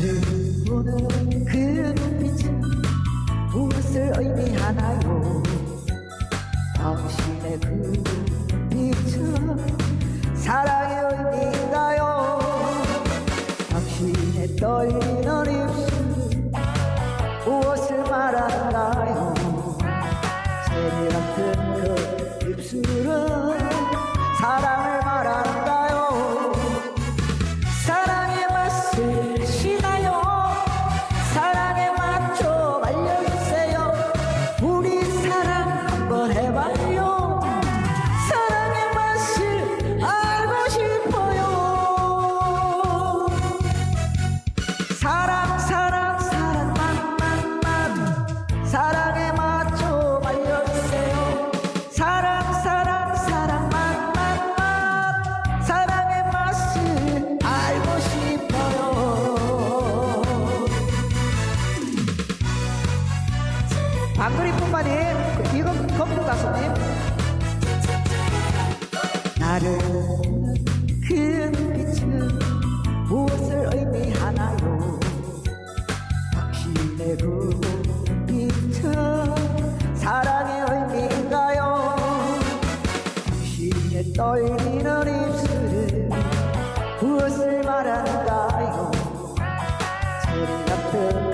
나를 보는 그 눈빛은 무엇을 의미하나요? 사랑 사랑 사랑 맘맘맘 사랑에 맞춰 말려주세요. 사랑 사랑 사랑 맘맘맘 사랑의 맛을 알고 싶어요. 방그리뿐만이 그 이거 검도 가수님. 나를 너의 미는 입술을 무엇을 말한다요 소리 같은